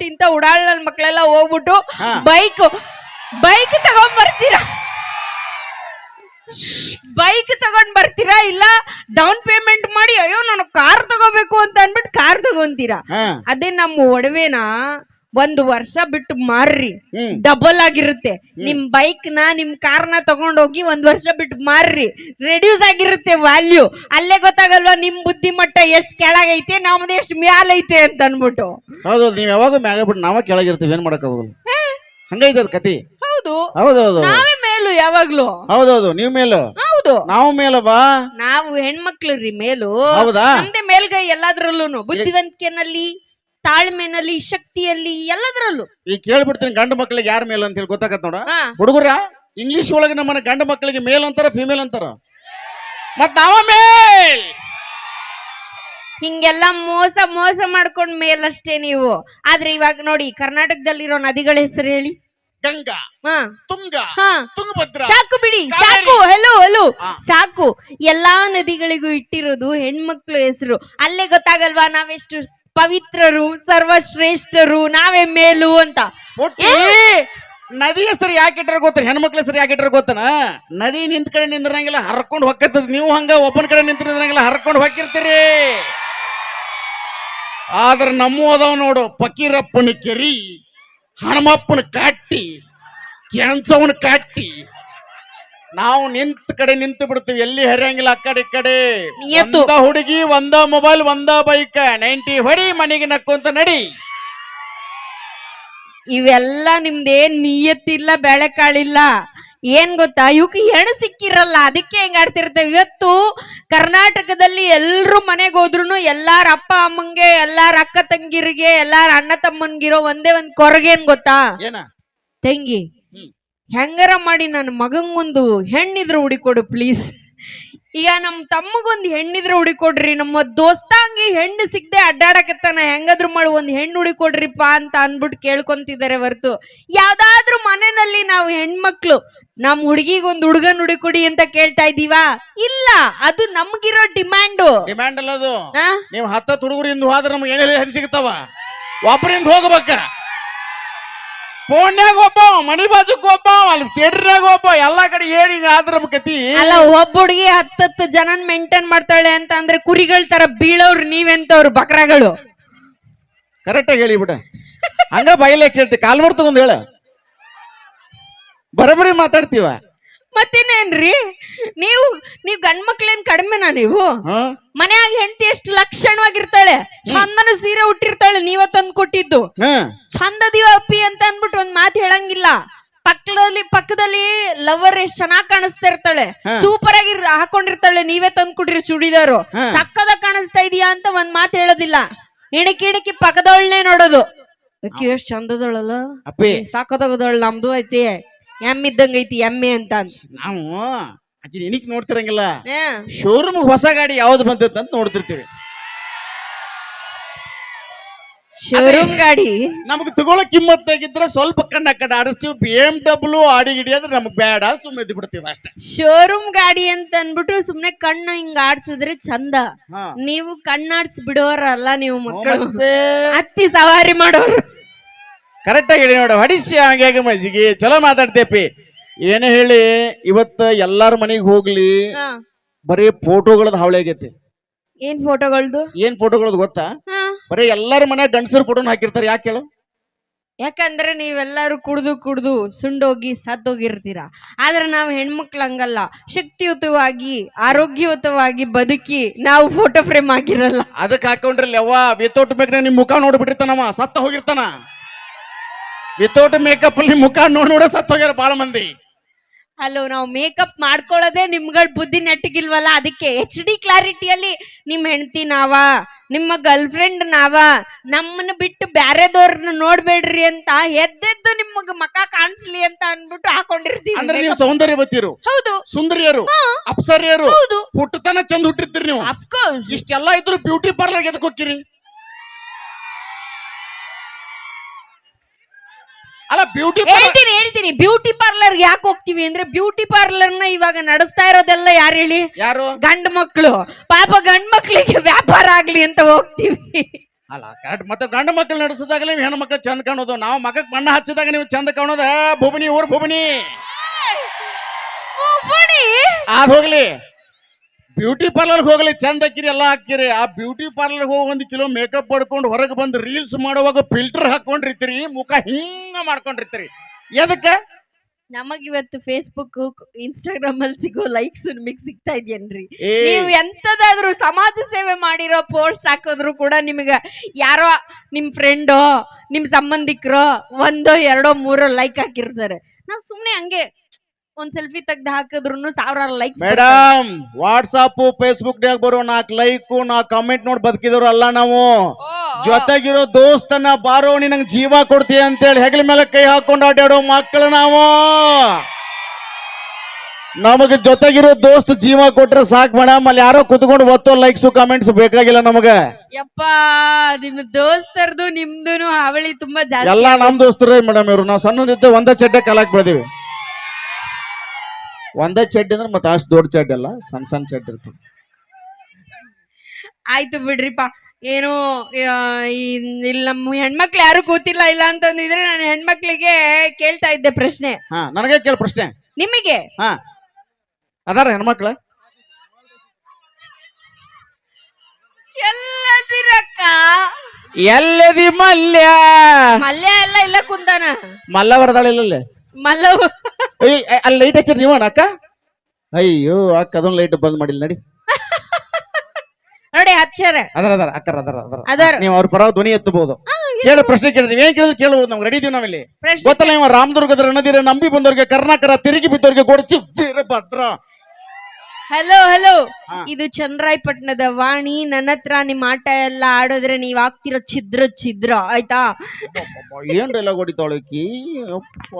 ಇಂತ ಉಡಾಳ್ ನನ್ ಮಕ್ಕಳೆಲ್ಲ ಹೋಗ್ಬಿಟ್ಟು ಹಾ. ಬೈಕ್ ಬೈಕ್ ತಗೊಂಡ್ ಬರ್ತೀರಾ ಬೈಕ್ ತಗೊಂಡ್ ಬರ್ತೀರಾ ಇಲ್ಲ ಡೌನ್ ಪೇಮೆಂಟ್ ಮಾಡಿ ಅಯ್ಯೋ ನಾನು ಕಾರ್ ತಗೋಬೇಕು ಅಂತ ಅನ್ಬಿಟ್ಟು ಕಾರ್ ತಗೊಂತೀರಾ? ಹಾ. ಅದೇ ನಮ್ಮ ಒಡವೆನ? ಒಂದು ವರ್ಷ ಬಿಟ್ಟು ಮಾರ್ರಿ. ಡಬಲ್ ಆಗಿರುತ್ತೆ. ನಿಮ್ ಬೈಕ್ನ ನಿಮ್ ಕಾರ್ನ ತಗೊಂಡೋಗಿ ಒಂದ್ ವರ್ಷ ಬಿಟ್ಟು ಮಾರ್ರಿ. ರೆಡ್ಯೂಸ್ ಆಗಿರುತ್ತೆ ವ್ಯಾಲ್ಯೂ ಅಲ್ಲೇ ಗೊತ್ತಾಗಲ್ವಾ ನಿಮ್ ಬುದ್ಧಿಮಟ್ಟ ಎಷ್ಟ್ ಕೆಳಗೈತೆ ನಮ್ದು ಎಷ್ಟ್ ಮ್ಯಾಲೈತೆ ಅಂತ ಅನ್ಬಿಟ್ಟು. ಹೌದು ನೀವ್ ಯಾವಾಗ ಮ್ಯಾಗ ಬಿಟ್ಟು ನಾವ ಕೆಳಗಿರ್ತೀವಿ ಏನ್ ಮಾಡಕ್ ಹೋಗಲ್ಲ ಹಂಗೈತೆ ಅದ್ ಕತಿ ಹೌದು. ಹೌದೌದು ನಾವೇ ಮೇಲು ಯಾವಾಗ್ಲೂ. ಹೌದೌದು ನೀವ್ ಮೇಲು. ಹೌದು. ನಾವು ಮೇಲ ಬಾ. ನಾವು ಹೆಣ್ಮಕ್ಳು ರೀ ಮೇಲು. ಹೌದಾ? ನಮ್ದೇ ಮೇಲ್ಗೈ ಎಲ್ಲಾದ್ರಲ್ಲೂ ಬುದ್ಧಿವಂತಿಕೆನಲ್ಲಿ ತಾಳ್ಮೆನಲ್ಲಿ ಶಕ್ತಿಯಲ್ಲಿ ಎಲ್ಲದರಲ್ಲೂ. ಈಗ ಕೇಳ್ಬಿಡ್ತೀನಿ ಗಂಡು ಮಕ್ಕಳಿಗೆ ಯಾರ ಮೇಲ್ ಅಂತ ಹೇಳಿ ಗೊತ್ತಾಗತ್ ನೋಡ. ಹಾ. ಹುಡುಗರ ಇಂಗ್ಲಿಷ್ ಒಳಗೆ ನಮ್ಮನ್ನ ಗಂಡು ಮಕ್ಕಳಿಗೆ ಮೇಲ್ ಅಂತಾರ ಫಿಮೇಲ್ ಅಂತಾರ? ಮತ್ತ ನಾವ ಮೇಲ್ ಹಿಂಗೆಲ್ಲ ಮೋಸ ಮೋಸ ಮಾಡ್ಕೊಂಡ್ ಮೇಲಷ್ಟೇ ನೀವು. ಆದ್ರೆ ಇವಾಗ ನೋಡಿ ಕರ್ನಾಟಕದಲ್ಲಿರೋ ನದಿಗಳ ಹೆಸರು ಹೇಳಿ. ಗಂಗಾ ಹಾ. ತುಂಗ ಹಾ. ತುಂಗಭದ್ರ ಸಾಕು ಬಿಡಿ ಸಾಕು ಹೆಲೋ ಹೆಲೋ. ಸಾಕು. ಎಲ್ಲಾ ನದಿಗಳಿಗೂ ಇಟ್ಟಿರೋದು ಹೆಣ್ಮಕ್ಳು ಹೆಸರು. ಅಲ್ಲೇ ಗೊತ್ತಾಗಲ್ವಾ ನಾವೆಷ್ಟು ಪವಿತ್ರರು ಸರ್ವಶ್ರೇಷ್ಠರು ನಾವೇ ಮೇಲು ಅಂತ. ಒಟ್ಟಿ ನದಿ ಹೆಸರು ಯಾಕೆ ಇಟ್ಟರೆ ಗೊತ್ತ ಹೆಣ್ಮಕ್ಳ ಹೆಸರು ಯಾಕೆ ಇಟ್ಟರೆ ಗೊತ್ತನ? ನದಿ ನಿಂತ ಕಡೆ ನಿಂದ್ರಂಗಿಲ್ಲ ಹರ್ಕೊಂಡು ಹೊಕ್ಕತ್ತದ. ನೀವು ಹಂಗ ಒಬ್ಬನ ಕಡೆ ನಿಂತ ನಿಂದ್ರಂಗಿಲ್ಲ ಹರ್ಕೊಂಡು ಹೊಕ್ಕಿರ್ತೀರಿ. ಆದ್ರ ನಮ್ಮ ಅದಾವ ನೋಡು ಫಕೀರಪ್ಪನ ಕೆರಿ ಹನುಮಪ್ಪನ ಕಟ್ಟಿ ಕೆಂಚವನ ಕಟ್ಟಿ ನಾವು ನಿಂತ ಕಡೆ ನಿಂತು ಬಿಡ್ತೀವಿ. ಎಲ್ಲಿ ಹರಿಯಂಗಿಲ್ಲ ಆ ಕಡೆ ಈ ಕಡೆ. ನಿಯತ್ತು. ಒಂದ ಹುಡುಗಿ ಒಂದ ಮೊಬೈಲ್ ಒಂದ ಬೈಕ್. ನೈಂಟಿ ಹೊಡಿ ಮನೆಗೆ ನಕ್ಕೊಂತ ನಡಿ. ಇವೆಲ್ಲ ನಿಮ್ದೇನ್ ನಿಯತ್ತಿಲ್ಲ ಬೆಳೆಕಾಳಿಲ್ಲ. ಏನ್ ಗೊತ್ತಾ? ಇವಕ್ಕೆ ಹೆಣ್ ಸಿಕ್ಕಿರಲ್ಲ. ಅದಕ್ಕೆ ಹೆಂಗ್ ಆಡ್ತಿರ್ತೇವೆ? ಇವತ್ತು ಕರ್ನಾಟಕದಲ್ಲಿ ಎಲ್ರು ಮನೆಗೆ ಹೋದ್ರು ಎಲ್ಲಾರ ಅಪ್ಪ ಅಮ್ಮಂಗೆ ಎಲ್ಲಾರ ಅಕ್ಕ ತಂಗಿರಿಗೆ ಎಲ್ಲಾರ ಅಣ್ಣ ತಮ್ಮನ್ಗಿರೋ ಒಂದೇ ಒಂದ್ ಕೊರಗೇನ್ ಗೊತ್ತಾ? ಏನ? ತಂಗಿ. ಹೆಂಗಾರ ಮಾಡಿ ನನ್ನ ಮಗಂಗೊಂದು ಹೆಣ್ಣಿದ್ರು ಹುಡಿಕೊಡು ಪ್ಲೀಸ್ ಈಗ ನಮ್ಮ ತಮ್ಮಗೊಂದು ಹೆಣ್ಣಿದ್ರೆ ಹುಡಿಕೊಡ್ರಿ ನಮ್ಮ ದೋಸ್ತಂಗಿ ಹೆಣ್ಣು ಸಿಗದೆ ಅಡ್ಡಾಡಕತ್ತಾನ ಹೆಂಗಾದ್ರು ಮಾಡಿ ಒಂದು ಹೆಣ್ಣು ಹುಡಿಕೊಡ್ರಿಪ್ಪ ಅಂತ ಅಂದ್ಬಿಟ್ಟು ಕೇಳ್ಕೊಂತಿದ್ದಾರೆ ಹೊರತು. ಯಾವ್ದಾದ್ರು ಮನೆಯಲ್ಲಿ ನಾವು ಹೆಣ್ಮಕ್ಳು ನಮ್ ಹುಡುಗಿಗೊಂದು ಹುಡುಗನ್ ಹುಡುಕೊಡಿ ಅಂತ ಕೇಳ್ತಾ ಇದೀವಾ ಇಲ್ಲ ಅದು ನಮ್ಗಿರೋ ಡಿಮ್ಯಾಂಡ್. ಡಿಮ್ಯಾಂಡ್ ಅಲ್ಲ ಅದು ಆ? ನೀವು ಹತ್ತತ್ತು ಹುಡುಗರಿಂದ ಹೋದ್ರೆ ನಮ್ಗೆ ಏನೆಲ್ಲ ಹೆಣ್ಣು ಸಿಗ್ತಾವ ಒಬ್ಬರಿಂದ ಹೋಗ್ಬೇಕ. ಫೋನ್ಯಾಗ ಒಬ್ಬ ಮನಿ ಬಾಜುಕ್ ಒಬ್ಬ ಅಲ್ಲಿ ಥಿಯೇಟರ್ನಾಗ ಒಬ್ಬ ಎಲ್ಲಾ ಕಡೆ ಏನಿ ಆದ್ರ ಕತಿ ಅಲ್ಲ ಒಬ್ಬ ಹುಡುಗಿ ಹತ್ತತ್ತು ಜನನ್ ಮೇಂಟೈನ್ ಮಾಡ್ತಾಳೆ ಅಂತ ಅಂದ್ರೆ ಕುರಿಗಳ ತರ ಬೀಳೋರು ನೀವೆಂತವ್ರು ಬಕ್ರಗಳು? ಕರೆಕ್ಟ್ ಆಗಿ ಹೇಳಿ ಬಿಡ. ಹಂಗ ಬಯಲೇ ಕೇಳ್ತಿ ಕಾಲ್ ತಗೊಂಡ್ ಹೇಳ. ಬರಬರಿ ಮಾತಾಡ್ತೀವ. ಮತ್ತೇನೇನ್ರಿ ನೀವು ನೀವು ಗಂಡ್ ಮಕ್ಳೇನ್ ಕಡಿಮೆನಾ ನೀವು? ಹಾ? ಮನ್ಯಾಗ ಹೆಂಡತಿ ಎಷ್ಟು ಲಕ್ಷಣವಾಗಿರ್ತಾಳೆ? ಚಂದನ ಸೀರೆ ಉಟ್ಟಿರ್ತಾಳೆ ನೀವ ತಂದ್ ಕೊಟ್ಟಿದ್ದು. ಹಾ. ಚಂದದಿವ ಅಪ್ಪಿ ಅಂತ ಅನ್ಬಿಟ್ಟು ಒಂದ್ ಮಾತು ಹೇಳಂಗಿಲ್ಲ. ಪಕ್ಕದಲ್ಲಿ ಪಕ್ಕದಲ್ಲಿ ಲವರ್ ಎಷ್ಟ್ ಚೆನ್ನಾಗ್ ಕಾಣಿಸ್ತಾ ಇರ್ತಾಳೆ. ಹಾ. ಸೂಪರ್ ಆಗಿ ಹಾಕೊಂಡಿರ್ತಾಳೆ ನೀವೇ ತಂದ್ ಕೊಡ್ರಿ ಚೂಡಿದಾರು. ಹಾ. ಸಕ್ಕದಾಗ ಕಾಣಿಸ್ತಾ ಇದೀಯಾ ಅಂತ ಒಂದ್ ಮಾತು ಹೇಳೋದಿಲ್ಲ. ಇಣಕಿ ಇಣಕಿ ಪಕ್ಕದವಳನ್ನೇ ನೋಡೋದು. ಅಕ್ಕಿ ಎಷ್ಟ್ ಚಂದದಳಲ್ಲ. ಅಪ್ಪಿ. ಸಾಕೋದಾಗದವಳು ನಮ್ದು ಐತಿ. ಎಮ್ಮೆ ಇದ್ದಂಗ ಐತಿ ಎಮ್ಮೆ ಅಂತ ನಾವು ಆಕಿ ಇನಿಕ್ ನೋಡ್ತಿರಂಗಿಲ್ಲ. ಏ, ಶೋರೂಮ್ ಹೊಸ ಗಾಡಿ ಯಾವ್ದು ಬಂದೈತೆ ಅಂತ ನೋಡ್ತಿರ್ತೀವಿ. ಶೋರೂಮ್ ಗಾಡಿ. ನಮಗೆ ತಗೊಳ್ಳೋ ಕಿಮ್ಮತ್ ಆಗಿದ್ರೆ ಸ್ವಲ್ಪ ಕಣ್ಣ ಕಡೆ ಆಡಿಸ್ತೀವಿ. ಬಿ ಎಂ ಡಬ್ಲ್ಯೂ ಆಡಿ ಗಿಡಿ ಅಂದ್ರೆ ನಮ್ಗೆ ಬೇಡ ಸುಮ್ಮನೆ ಬಿಡ್ತೀವಿ ಅಷ್ಟೇ. ಶೋರೂಮ್ ಗಾಡಿ ಅಂತ ಅಂದ್ಬಿಟ್ಟು ಸುಮ್ನೆ ಕಣ್ಣು ಹಿಂಗ ಆಡ್ಸಿದ್ರೆ ಚಂದ. ಹಾ. ನೀವು ಕಣ್ಣಾಡ್ಸ್ ಬಿಡೋರಲ್ಲ ನೀವು ಮಕ್ಕಳು. ಮತ್ತೆ ಹತ್ತಿ ಸವಾರಿ ಮಾಡೋರು. ಕರೆಕ್ಟ್ ಆಗಿ ಹೇಳಿ ನೋಡ. ಹೊಡಿಸಿ ಹಂಗಾಗಿ ಮಜ್ಜಿಗೆ ಚಲೋ ಮಾತಾಡ್ತೇಪಿ. ಏನೇ ಹೇಳಿ ಇವತ್ತ ಎಲ್ಲಾರ ಮನೆಗೆ ಹೋಗ್ಲಿ. ಬರೀ ಫೋಟೋಗಳದ ಹಾವಳಿ ಆಗೈತಿ. ಏನ್ ಫೋಟೋಗಳದು? ಏನ್ ಫೋಟೋಗಳದ್ ಗೊತ್ತಾ? ಬರೀ ಎಲ್ಲಾರ ಮನೆ ಗಂಡಸರು ಫೋಟೋನ ಹಾಕಿರ್ತಾರೆ ಯಾಕೆ ಹೇಳು? ಯಾಕಂದ್ರೆ ನೀವೆಲ್ಲರೂ ಕುಡ್ದು ಕುಡ್ದು ಸುಂಡೋಗಿ ಸತ್ತೋಗಿರ್ತೀರ. ಆದ್ರೆ ನಾವು ಹೆಣ್ಮಕ್ಳು ಹಂಗಲ್ಲ. ಶಕ್ತಿಯುತವಾಗಿ ಆರೋಗ್ಯಯುತವಾಗಿ ಬದುಕಿ ನಾವು ಫೋಟೋ ಫ್ರೇಮ್ ಆಗಿರಲ್ಲ ಅದಕ್ಕೆ ಹಾಕೊಂಡ್ರಲ್ಲ ಯವ್ವ ವಿತೌಟ್ ಬೇಕ್ರೆ ನಿಮ್ ಮುಖ ನೋಡ್ಬಿಟ್ಟಿರ್ತಾನವ ಸತ್ತ ಹೋಗಿರ್ತಾನ. ವಿತೌಟ್ ಮೇಕಪ್ ಅಲ್ಲಿ ಮುಖ ನೋಡ್ ನೋಡ ಸತ್ತೋಗ್ಯಾರ ಬಾಳ ಮಂದಿ. ಹಲೋ ನಾವು ಮೇಕಪ್ ಮಾಡ್ಕೊಳ್ಳೋದೇ ನಿಮ್ಗಳ ಬುದ್ಧಿ ನೆಟ್ಟಗಿಲ್ವಲ್ಲ? ಅದಕ್ಕೆ ಎಚ್ ಡಿ ಕ್ಲಾರಿಟಿಯಲ್ಲಿ ನಿಮ್ ಹೆಂಡತಿ ನಾವ ನಿಮ್ಮ ಗರ್ಲ್ ಫ್ರೆಂಡ್ ನಾವ ನಮ್ಮನ್ನ ಬಿಟ್ಟು ಬ್ಯಾರೆದವ್ರನ್ನ ನೋಡ್ಬೇಡ್ರಿ ಅಂತ ಎದ್ದೆದ್ದು ನಿಮ್ಗ ಮಕ ಕಾಣಿಸ್ಲಿ ಅಂತ ಅನ್ಬಿಟ್ಟು ಹಾಕೊಂಡಿರ್ತೀವಿ ಅಂದ್ರೆ ನೀವು. ಸೌಂದರ್ಯವತಿರು ಹೌದು. ಸುಂದರಿಯರು? ಅಪ್ಸರ್ಯರು ಅಪ್ಸರಿಯರು? ಹೌದು. ಹುಟ್ಟತನ ಚಂದ ಹುಟ್ಟಿರ್ತೀರಿ ನೀವು? ಅಫ್ಕೋರ್ಸ್ ಇಷ್ಟೆಲ್ಲ ಇದ್ರು ಬ್ಯೂಟಿ ಪಾರ್ಲರ್ ಎದಕ್ ಹೋಗ್ತೀರಿ? ಅಲ್ಲ ಬ್ಯೂಟಿ ಹೇಳ್ತೀನಿ ಹೇಳ್ತೀನಿ. ಬ್ಯೂಟಿ ಪಾರ್ಲರ್ ಯಾಕೆ ಹೋಗ್ತೀವಿ ಅಂದ್ರೆ ಬ್ಯೂಟಿ ಪಾರ್ಲರ್ನ ಇವಾಗ ನಡೆಸ್ತಾ ಇರೋದೆಲ್ಲ ಯಾರು ಹೇಳಿ? ಯಾರು? ಗಂಡ ಮಕ್ಕಳು ಪಾಪ ಗಂಡ್ ಮಕ್ಳಿಗೆ ವ್ಯಾಪಾರ ಆಗ್ಲಿ ಅಂತ ಹೋಗ್ತೀವಿ. ಅಲ್ಲ ಕರೆಕ್ಟ್ ಮತ್ತೆ ಗಂಡ ಮಕ್ಕಳು ನಡೆಸಿದಾಗ ನೀವು ಮಕ್ಕಳು ಚಂದ ಕಾಣೋದು. ನಾವು ಮಗಕ್ಕೆ ಬಣ್ಣ ಹಚ್ಚಿದಾಗ ನೀವು ಚಂದ ಕಾಣೋದ? ಭುವನಿ ಊರ್ ಭುವನಿ! ಆದ್ ಹೋಗ್ಲಿ. ಬ್ಯೂಟಿ ಪಾರ್ಲರ್ ಹೋಗಲಿ ಚಂದ ಹಾಕಿರಿ ಎಲ್ಲ ಹಾಕಿರಿ. ಆ ಬ್ಯೂಟಿ ಪಾರ್ಲರ್ ಹೋಗಿ ಒಂದು ಕಿಲೋ ಮೇಕಪ್ ಪಡ್ಕೊಂಡು ಹೊರಗೆ ಬಂದು ರೀಲ್ಸ್ ಮಾಡುವಾಗ ಫಿಲ್ಟರ್ ಹಾಕೊಂಡಿರ್ತೀರಿ ಮುಖ ಹಿಂಗ ಮಾಡ್ಕೊಂಡಿರ್ತೀರಿ. ಎದಕ್ಕ? ನಮಗ್ ಇವತ್ತು ಫೇಸ್ಬುಕ್ ಇನ್ಸ್ಟಾಗ್ರಾಮ್ ಅಲ್ಲಿ ಸಿಗೋ ಲೈಕ್ಸ್ ನಿಮಗ್ ಸಿಗ್ತಾ ಇದೆಯನ್ರಿ? ನೀವು ಎಂತದಾದ್ರೂ ಸಮಾಜ ಸೇವೆ ಮಾಡಿರೋ ಪೋಸ್ಟ್ ಹಾಕಿದ್ರು ಕೂಡ ನಿಮಗೆ ಯಾರೋ ನಿಮ್ ಫ್ರೆಂಡೋ ನಿಮ್ ಸಂಬಂಧಿಕರೋ ಒಂದೋ ಎರಡೋ ಮೂರೋ ಲೈಕ್ ಹಾಕಿರ್ತಾರೆ. ನಾವ್ ಸುಮ್ನೆ ಹಂಗೆ ಒಂದ್ ಸೆಲ್ಫಿ ತೆಗ್ದು ಹಾಕಿದ್ರು ಸಾವಿರಾರು ಲೈಕ್ ಮೇಡಮ್ ವಾಟ್ಸಾಪ್ ಫೇಸ್ಬುಕ್ ನ್ಯಾಗ ಬರೋ ನಾಲ್ಕು ಲೈಕ್ ನಾಲ್ಕು ಕಮೆಂಟ್ ನೋಡಿ ಬದುಕಿದ್ರು ಅಲ್ಲ ನಾವು. ಜೊತೆಗಿರೋ ದೋಸ್ತನ ಬಾರೋ ನಿನಗೆ ಜೀವ ಕೊಡ್ತೀಯ ಅಂತೇಳಿ ಹೆಗಲ ಮೇಲೆ ಕೈ ಹಾಕೊಂಡು ಅಡ್ಡಾಡೋ ಮಕ್ಕಳು ನಾವು. ನಮಗೆ ಜೊತೆಗಿರೋ ದೋಸ್ತ್ ಜೀವ ಕೊಟ್ರೆ ಸಾಕ್ ಮೇಡಮ್ ಅಲ್ಲಿ ಯಾರೋ ಕುತ್ಕೊಂಡು ಒತ್ತೋ ಲೈಕ್ಸ್ ಕಮೆಂಟ್ಸ್ ಬೇಕಾಗಿಲ್ಲ ನಮಗೆ. ಯಪ್ಪ ನಿಮ್ ದೋಸ್ತರ್ದು ನಿಮ್ದು ಅವಳಿ ತುಂಬಾ ಜಾಸ್ತಿ ಎಲ್ಲ ನಮ್ ದೋಸ್ತರೇ ಮೇಡಮ್ ಇವ್ರು. ನಾವು ಸಣ್ಣದಿದ್ದ ಒಂದೇ ಚಡ್ಡೆ ಕಲಾಕ್ ಬೆಳೆದಿವಿ. ಒಂದೇ ಚಡ್ಡಿ ಅಂದ್ರೆ ಮತ್ತೆ ಅಷ್ಟು ದೊಡ್ಡ ಚಡ್ಡಿ ಅಲ್ಲ ಸಣ್ಣ ಸಣ್ಣ ಚಡ್ಡಿ ಇರ್ತದೆ. ಆಯ್ತು ಬಿಡ್ರಿಪ್ಪ. ಏನು ಆ, ಈ ಇಲ್ಲಿ ನಮ್ಮ ಹೆಣ್ಮಕ್ಳು ಯಾರು ಕೂತಿಲ್ಲ ಇಲ್ಲ ಅಂತಂದಿದ್ರೆ ನಾನು ಹೆಣ್ಮಕ್ಳಿಗೆ ಕೇಳ್ತಾ ಇದ್ದೆ ಪ್ರಶ್ನೆ. ಹಾ ನನಗೆ ಕೇಳ ಪ್ರಶ್ನೆ. ನಿಮಗೆ? ಹಾ. ಅದಾರ ಹೆಣ್ಮಕ್ಳು? ಎಲ್ಲದಿರಕ್ಕ? ಎಲ್ಲದಿ ಮಲ್ಯ? ಮಲ್ಯ ಎಲ್ಲ ಇಲ್ಲ ಕುಂತಾನ ಮಲ್ಲ ಬರದಾಳಿಲ್ಲ ಅಯ್ಯ ಅಲ್ಲಿ ಲೈಟ್ ಹಚ್ಚಿರಿ ನೀವು ಅಕ್ಕ? ಅಯ್ಯೋ ಅಕ್ಕ ಅದೊಂದು ಲೈಟ್ ಬಂದ್ ಮಾಡಿಲ್ಲ ನಡಿ. ನೋಡಿ ಹಚ್ಚಾರ. ಅದರ ಅದರ ಅಕ್ಕರ ಅದರ ಅದರ ಅದಾರ. ನೀವು ಅವ್ರ ಪರವಾಗಿ ಧ್ವನಿ ಎತ್ತಬಹುದು. ಕೇಳ ಪ್ರಶ್ನೆ ಕೇಳಿದ್ರಿ ಏನ್ ಕೇಳಿದ್ರು ಕೇಳಬಹುದು ನಮ್ಗೆ. ರೆಡಿ ಇದೀವಿ ನಾವಿಲ್ಲಿ. ಪ್ರಶ್ನೆ ಗೊತ್ತಲ್ಲ ಇವ ರಾಮದುರ್ಗದ ರಣದಿರ ನಂಬಿ ಬಂದವ್ರಿಗೆ ಕರ್ನಾಟಕ ತಿರುಗಿ ಬಿದ್ದವ್ರಿಗೆ ಕೊಡ್ಚಿ ಭದ್ರ ಹಲೋ ಹಲೋ ಹಾ. ಇದು ಚಂದ್ರಾಯಪಟ್ಟಣದ ವಾಣಿ. ನನ್ನ ಹತ್ರ ನಿಮ್ಮ ಆಟ ಎಲ್ಲ ಆಡೋದ್ರೆ ನೀವ್ ಆಗ್ತಿರೋ ಛಿದ್ರ ಛಿದ್ರ ಆಯ್ತಾ? ಏನ್ ಡೈಲಾಗ್ ಹೊಡಿತಾಳಕಿ ಅಪ್ಪ.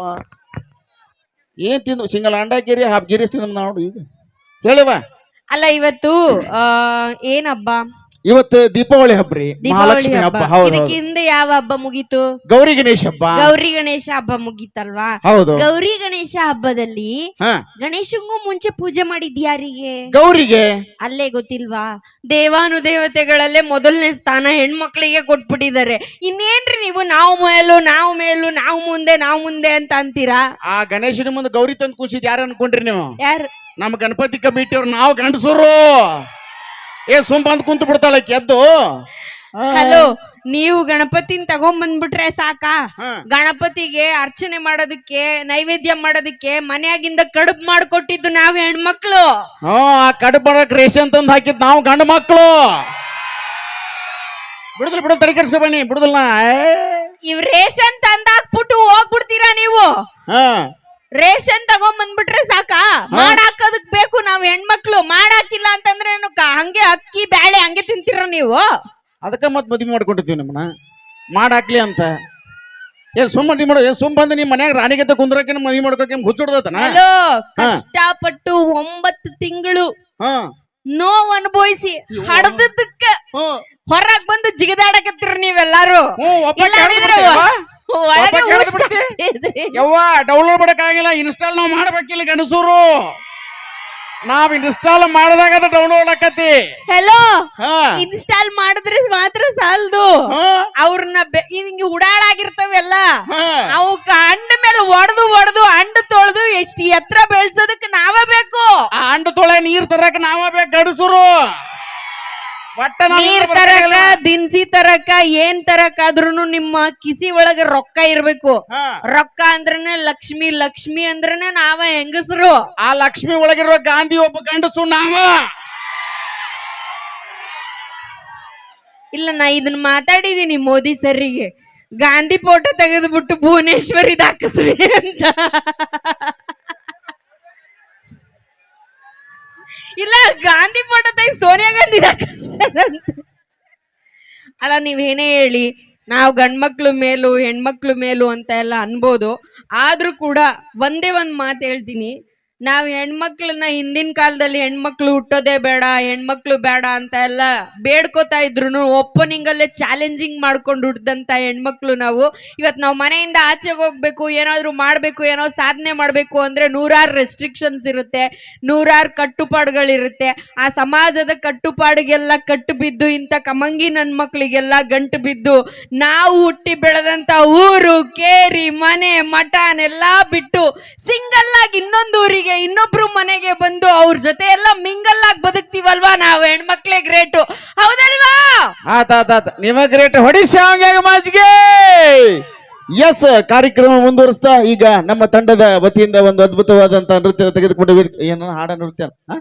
ಏನ್ ತಿಂದು ಸಿಂಗಲ್ ಅಂಡಾಕಿರಿ ಹಾಫ್ ಗಿರಿ ತಿಂದ ನೋಡು ಈಗ. ಹೇಳುವ ಅಲ್ಲ ಇವತ್ತು ಆ ಏನ್ ಇವತ್ತು ದೀಪಾವಳಿ ಹಬ್ಬ ರೀ ದೀಪಾವಳಿ ಮಹಾಲಕ್ಷ್ಮಿ ಹಬ್ಬ. ಹಬ್ಬ. ಹೌದು ಯಾವ ಹಬ್ಬ ಮುಗೀತು? ಗೌರಿ ಗಣೇಶ ಹಬ್ಬ. ಗೌರಿ ಗಣೇಶ ಹಬ್ಬ ಮುಗೀತಲ್ವಾ? ಹೌದು. ಗೌರಿ ಗಣೇಶ ಹಬ್ಬದಲ್ಲಿ ಹಾ. ಗಣೇಶಂಗೂ ಮುಂಚೆ ಪೂಜೆ ಮಾಡಿದ್ ಯಾರಿಗೆ? ಗೌರಿಗೆ. ಅಲ್ಲೇ ಗೊತ್ತಿಲ್ವಾ? ದೇವಾನು ದೇವತೆಗಳಲ್ಲೇ ಮೊದಲನೇ ಸ್ಥಾನ ಹೆಣ್ಮಕ್ಳಿಗೆ ಕೊಟ್ಬಿಟ್ಟಿದ್ದಾರೆ. ಇನ್ನೇನ್ರಿ ನೀವು ನಾವು ಮೇಲು ನಾವು ಮೇಲು ನಾವು ಮುಂದೆ ನಾವು ಮುಂದೆ ಅಂತ ಅಂತೀರಾ? ಆ ಗಣೇಶನ ಮುಂದೆ ಗೌರಿ ತಂದು ಕೂಸಿದ್ ಯಾರು ಅನ್ಕೊಂಡ್ರಿ ನೀವು? ಯಾರು? ನಮ್ಮ ಗಣಪತಿ ಕಮಿಟಿ ಅವ್ರು ನಾವು ಗಂಡಸರು. ಏ ಸುಮ್ ಅಂತ ಕುಂತು ಬಿಡ್ತಾಳ ಎದ್ದು. ಹಲೋ ನೀವು ಗಣಪತಿನ ತಗೊಂಬಂದ್ಬಿಟ್ರೆ ಸಾಕಾ? ಹಾ. ಗಣಪತಿಗೆ ಅರ್ಚನೆ ಮಾಡೋದಕ್ಕೆ ನೈವೇದ್ಯ ಮಾಡೋದಕ್ಕೆ ಮನೆಯಾಗಿಂದ ಕಡುಬು ಮಾಡ್ಕೊಟ್ಟಿದ್ದು ನಾವು ಹೆಣ್ಮಕ್ಳು. ಹಾ ಆ ಕಡುಬು ಮಾಡಕ್ ರೇಷನ್ ತಂದು ಹಾಕಿದ್ ನಾವು ಗಂಡು ಮಕ್ಕಳು ಬಿಡುದಿಲ್ಲ ಬಿಡು ತಲೆ ಕೆಡ್ಸ್ಕೊ ಬನ್ನಿ ಬಿಡುದಿಲ್ಲ ಇವ್ ರೇಷನ್ ತಂದಾಕ್ಬಿಟ್ಟು ಹೋಗ್ಬಿಡ್ತೀರಾ ನೀವು? ಹಾ. ರೇಷನ್ ತಗೊಂಬಂದ್ಬಿಟ್ರೆ ಸಾಕಾ? ಮಾಡಾಕೋದಕ್ ಬೇಕು ನಾವ್ ಹೆಣ್ಮಕ್ಳು. ಮಾಡಾಕಿಲ್ಲ ಅಂತಂದ್ರೆ ಏನು ಕ- ಹಂಗೆ ಅಕ್ಕಿ ಬ್ಯಾಳೆ ಹಂಗೆ ತಿಂತೀರ ನೀವು? ಅದಕ್ಕೆ ಮತ್ತೆ ಮದುವೆ ಮಾಡ್ಕೊಂಡಿರ್ತೀವಿ ನಿಮ್ಮನ್ನ. ಮಾಡಾಕ್ಲಿ ಅಂತ. ಏ ಸುಮ್ ಮದ್ವಿ ಮಾಡೋ. ಏ ಸುಮ್ ಬಂದು ನಿಮ್ಮ ಮನ್ಯಾಗ ರಾಣಿಗೆತ್ತ ಕುಂದ್ರಕ್ಕೆ ಮದ್ವಿ ಮಾಡ್ಕೋಕೆ ಹುಚ್ಚುಡ್ದತನ ಹಲೋ ಕಷ್ಟಪಟ್ಟು ಒಂಬತ್ತು ತಿಂಗಳು ಹಾ. ನೋವು ಅನುಭವಿಸಿ ಹಡ್ದದಕ್ಕ ಹ್ಞೂ ಹೊರಗ್ ಬಂದು ಜಿಗದಾಡಕತ್ತೀರ ನೀವೆಲ್ಲಾರು. ಹ್ಞೂ ಒಳಗೆ ಉಷ್ಣ ಬಿಡ್ತಿ? ಯವ್ವ ಡೌನ್ಲೋಡ್ ಮಾಡಕ್ಕಾಗಿಲ್ಲ ಇನ್ಸ್ಟಾಲ್ ನಾವು ಮಾಡ್ಬೇಕಿಲ್ಲ ಗಣಸೂರು ನಾವ್ ಇನ್ಸ್ಟಾಲ್ ಮಾಡಿದಾಗ ಅದು ಡೌನ್ಲೋಡ್ ಆಕತಿ. ಹೆಲೋ ಹಾ. ಇನ್ಸ್ಟಾಲ್ ಮಾಡಿದ್ರೆ ಮಾತ್ರ ಸಾಲದು. ಹಾ, ಅವ್ರನ್ನ ಹಿಂಗೆ ಉಡಾಳಾಗಿರ್ತಾವೆಲ್ಲ ಹಾ. ಅವಕ್ಕ ಅಂಡ ಮೇಲೆ ಒಡೆದು ಒಡೆದು ಅಂಡ ತೊಳೆದು ಎಷ್ಟು ಎತ್ತರ ಬೆಳ್ಸೋದಕ್ಕೆ ನಾವೇ ಬೇಕು? ಆ ಅಂಡು ತೊಳೆ ನೀರ್ ತರಕ ನಾವ ಬೇಕು ನಾವ್ ನೀರ್ ತರಕ. ದಿನಸಿ ತರಕ ಏನ್ ತರಕಾದ್ರೂ ನಿಮ್ಮ ಕಿಸಿ ಒಳಗ ರೊಕ್ಕ ಇರ್ಬೇಕು. ರೊಕ್ಕ ಅಂದ್ರನೆ ಲಕ್ಷ್ಮಿ ಲಕ್ಷ್ಮಿ ಅಂದ್ರನೆ ನಾವ ಹೆಂಗಸರು. ಆ ಲಕ್ಷ್ಮಿ ಒಳಗಿರುವ ಗಾಂಧಿ ಒಬ್ಬ ಗಂಡಸು ನಾವ. ಇಲ್ಲ ನಾ ಇದನ್ನ ಮಾತಾಡಿದೀನಿ ಮೋದಿ ಸರ್ರಿಗೆ. ಗಾಂಧಿ ಫೋಟೋ ತೆಗೆದ್ಬಿಟ್ಟು ಭುವನೇಶ್ವರಿ ದಾಖಸ್ರಿ ಅಂತ. ಇಲ್ಲ, ಗಾಂಧಿ ಫೋಟೋ ತೆಗೆ ಸೋನಿಯಾ ಗಾಂಧಿ ಅಲ್ಲ ನೀವೇನೇ ಹೇಳಿ, ನಾವು ಗಂಡ್ಮಕ್ಳು ಮೇಲೂ, ಹೆಣ್ಮಕ್ಳು ಮೇಲೂ ಅಂತ ಎಲ್ಲ ಅನ್ಬೋದು. ಆದ್ರೂ ಕೂಡ ಒಂದೇ ಒಂದು ಮಾತು ಹೇಳ್ತೀನಿ. ನಾವ್ ಹೆಣ್ಮಕ್ಳನ್ನ ಹಿಂದಿನ ಕಾಲದಲ್ಲಿ ಹೆಣ್ಮಕ್ಳು ಹುಟ್ಟೋದೇ ಬೇಡ, ಹೆಣ್ಮಕ್ಳು ಬೇಡ ಅಂತ ಎಲ್ಲ ಬೇಡ್ಕೋತಾ ಇದ್ರು ಓಪನಿಂಗ್ ಅಲ್ಲೇ ಚಾಲೆಂಜಿಂಗ್ ಮಾಡ್ಕೊಂಡು ಹುಟ್ಟಿದಂತ ಹೆಣ್ಮಕ್ಳು ನಾವು. ಇವತ್ತು ನಾವು ಮನೆಯಿಂದ ಆಚೆಗೆ ಹೋಗ್ಬೇಕು, ಏನಾದ್ರು ಮಾಡ್ಬೇಕು, ಏನೋ ಸಾಧನೆ ಮಾಡ್ಬೇಕು ಅಂದ್ರೆ ನೂರಾರು ರೆಸ್ಟ್ರಿಕ್ಷನ್ಸ್ ಇರುತ್ತೆ, ನೂರಾರು ಕಟ್ಟುಪಾಡುಗಳಿರುತ್ತೆ. ಆ ಸಮಾಜದ ಕಟ್ಟುಪಾಡಿಗೆಲ್ಲ ಕಟ್ಟು ಬಿದ್ದು ಇಂಥ ಕಮಂಗಿ ನನ್ ಮಕ್ಳಿಗೆಲ್ಲ ಗಂಟು ಬಿದ್ದು, ನಾವು ಹುಟ್ಟಿ ಬೆಳೆದಂತ ಊರು, ಕೇರಿ, ಮನೆ, ಮಠನೆಲ್ಲಾ ಬಿಟ್ಟು ಸಿಂಗಲ್ ಆಗಿ ಇನ್ನೊಂದು ಊರಿಗೆ ಇನ್ನೊಬ್ರು ಮನೆಗೆ ಬಂದು ಅವ್ರ ಜೊತೆ ಎಲ್ಲ ಮಿಂಗಲ್ ಆಗಿ ಬದುಕ್ತಿವಲ್ವಾ ನಾವು ಹೆಣ್ಮಕ್ಳೇ ಗ್ರೇಟು. ಹೌದಲ್ವಾ? ಆತಾತಾತ ಗ್ರೇಟ್ ಹೊಡಿಶ್ಯಾಂಗ ಮಾಜಿಗೆ. ಎಸ್ ಕಾರ್ಯಕ್ರಮ ಮುಂದುವರಿಸ್ತಾ ಈಗ ನಮ್ಮ ತಂಡದ ವತಿಯಿಂದ ಒಂದು ಅದ್ಭುತವಾದಂತ ನೃತ್ಯ ತೆಗೆದುಕೊಂಡು ಏನು ಹಾಡ ನೃತ್ಯ ಹಾ?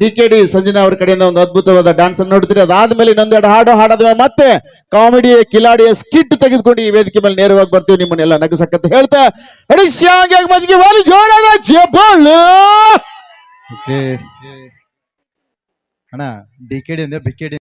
ಡಿ ಕೆ ಡಿ ಸಂಜನಾ ಅವ್ರ ಕಡೆಯಿಂದ ಒಂದು ಅದ್ಭುತವಾದ ಡಾನ್ಸ್ ಅನ್ನು ನೋಡ್ತೀರಿ. ಅದಾದ್ಮೇಲೆ ಇನ್ನೊಂದೆರಡು ಹಾಡು ಹಾಡದ ಮತ್ತೆ ಕಾಮಿಡಿ ಕಿಲಾಡಿಯ ಸ್ಕಿಟ್ ತೆಗೆದುಕೊಂಡು ಈ ವೇದಿಕೆ ಮೇಲೆ ನೇರವಾಗಿ ಬರ್ತೀವಿ. ನಿಮ್ಮನ್ನೆಲ್ಲ ನಗಸಕ್ಕಂತ ಹೇಳ್ತಾ ಅಣ್ಣ, ಡಿ ಕೆ ಡಿ ಅಂದ್ರೆ ಬಿ ಕೆ ಡಿ